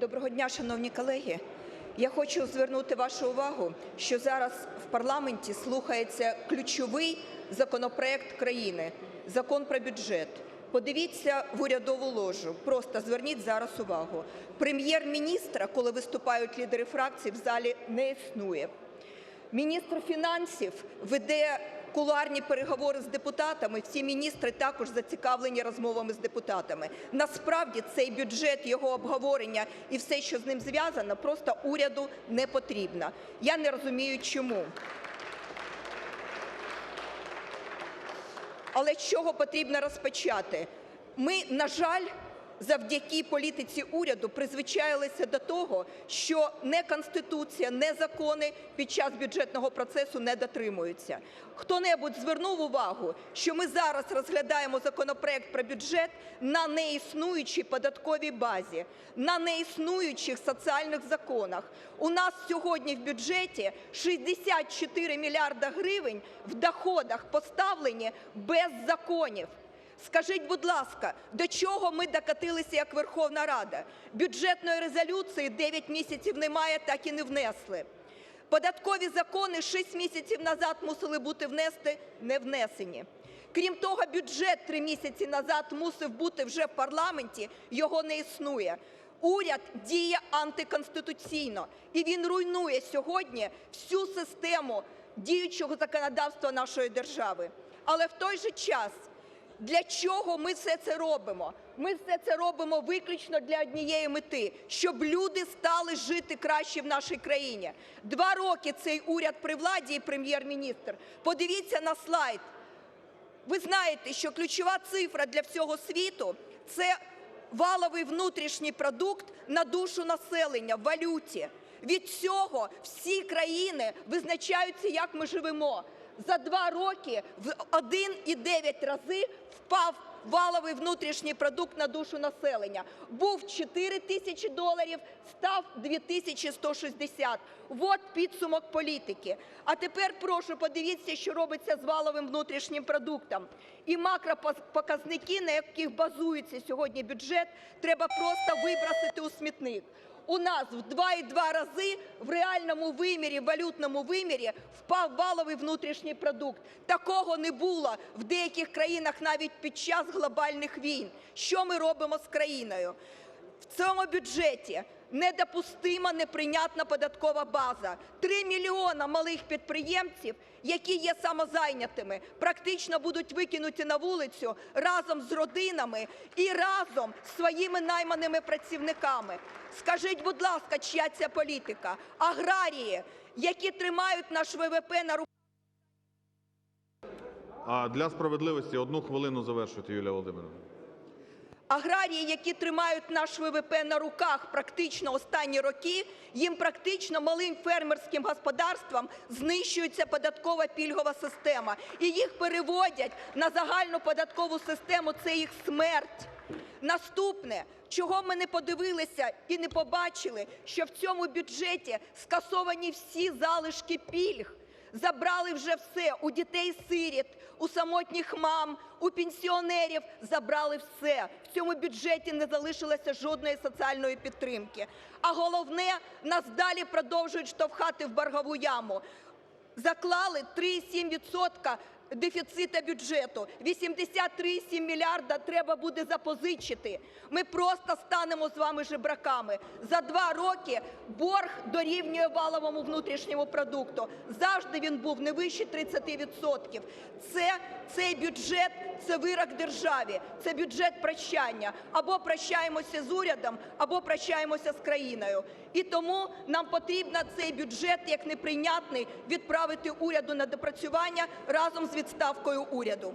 Доброго дня, шановні колеги. Я хочу звернути вашу увагу, що зараз в парламенті слухається ключовий законопроект країни закон про бюджет. Подивіться в урядову ложу. Просто зверніть зараз увагу. Прем'єр-міністра, коли виступають лідери фракцій, в залі не існує. Міністр фінансів веде кулуарні переговори з депутатами. Всі міністри також зацікавлені розмовами з депутатами. Насправді цей бюджет, його обговорення і все, що з ним зв'язано, просто уряду не потрібно. Я не розумію, чому. Але з чого потрібно розпочати? Ми, на жаль, завдяки політиці уряду призвичаїлися до того, що не Конституція, не закони під час бюджетного процесу не дотримуються. Хто-небудь звернув увагу, що ми зараз розглядаємо законопроект про бюджет на неіснуючій податковій базі, на неіснуючих соціальних законах. У нас сьогодні в бюджеті 64 мільярда гривень в доходах поставлені без законів. Скажіть, будь ласка, до чого ми докотилися як Верховна Рада? Бюджетної резолюції 9 місяців немає, так і не внесли. Податкові закони 6 місяців назад мусили бути внести, не внесені. Крім того, бюджет 3 місяці назад мусив бути вже в парламенті, його не існує. Уряд діє антиконституційно, і він руйнує сьогодні всю систему діючого законодавства нашої держави. Але в той же час для чого ми все це робимо? Ми все це робимо виключно для однієї мети, щоб люди стали жити краще в нашій країні. Два роки цей уряд при владі і прем'єр-міністр. Подивіться на слайд. Ви знаєте, що ключова цифра для всього світу це валовий внутрішній продукт на душу населення в валюті. Від цього всі країни визначаються, як ми живемо. За два роки в 1,9 рази впав валовий внутрішній продукт на душу населення. Був 4 тисячі доларів, став 2160. От підсумок політики. А тепер прошу подивіться, що робиться з валовим внутрішнім продуктом. І макропоказники, на яких базується сьогодні бюджет, треба просто вибросити у смітник. У нас в 2,2 рази в реальному вимірі, валютному вимірі впав валовий внутрішній продукт. Такого не було в деяких країнах навіть під час глобальних війн. Що ми робимо з країною? В цьому бюджеті недопустима неприйнятна податкова база. 3 мільйона малих підприємців, які є самозайнятими, практично будуть викинуті на вулицю разом з родинами і разом з своїми найманими працівниками. Скажіть, будь ласка, чия ця політика? Аграрії, які тримають наш ВВП на руках. А для справедливості одну хвилину завершуйте, Юлія Володимирівна. Аграрії, які тримають наш ВВП на руках практично останні роки, їм практично малим фермерським господарствам знищується податкова пільгова система. І їх переводять на загальну податкову систему, це їх смерть. Наступне, чого ми не подивилися і не побачили, що в цьому бюджеті скасовані всі залишки пільг. Забрали вже все у дітей-сиріт, у самотніх мам, у пенсіонерів. Забрали все. В цьому бюджеті не залишилося жодної соціальної підтримки. А головне, нас далі продовжують штовхати в боргову яму. Заклали 3,7% дефіцита бюджету. 83,7 мільярда треба буде запозичити. Ми просто станемо з вами жебраками. За два роки борг дорівнює валовому внутрішньому продукту. Завжди він був не вище 30%. Це, цей бюджет – це вирок державі, це бюджет прощання. Або прощаємося з урядом, або прощаємося з країною. І тому нам потрібно цей бюджет, як неприйнятний, відправити уряду на допрацювання разом з відставкою уряду.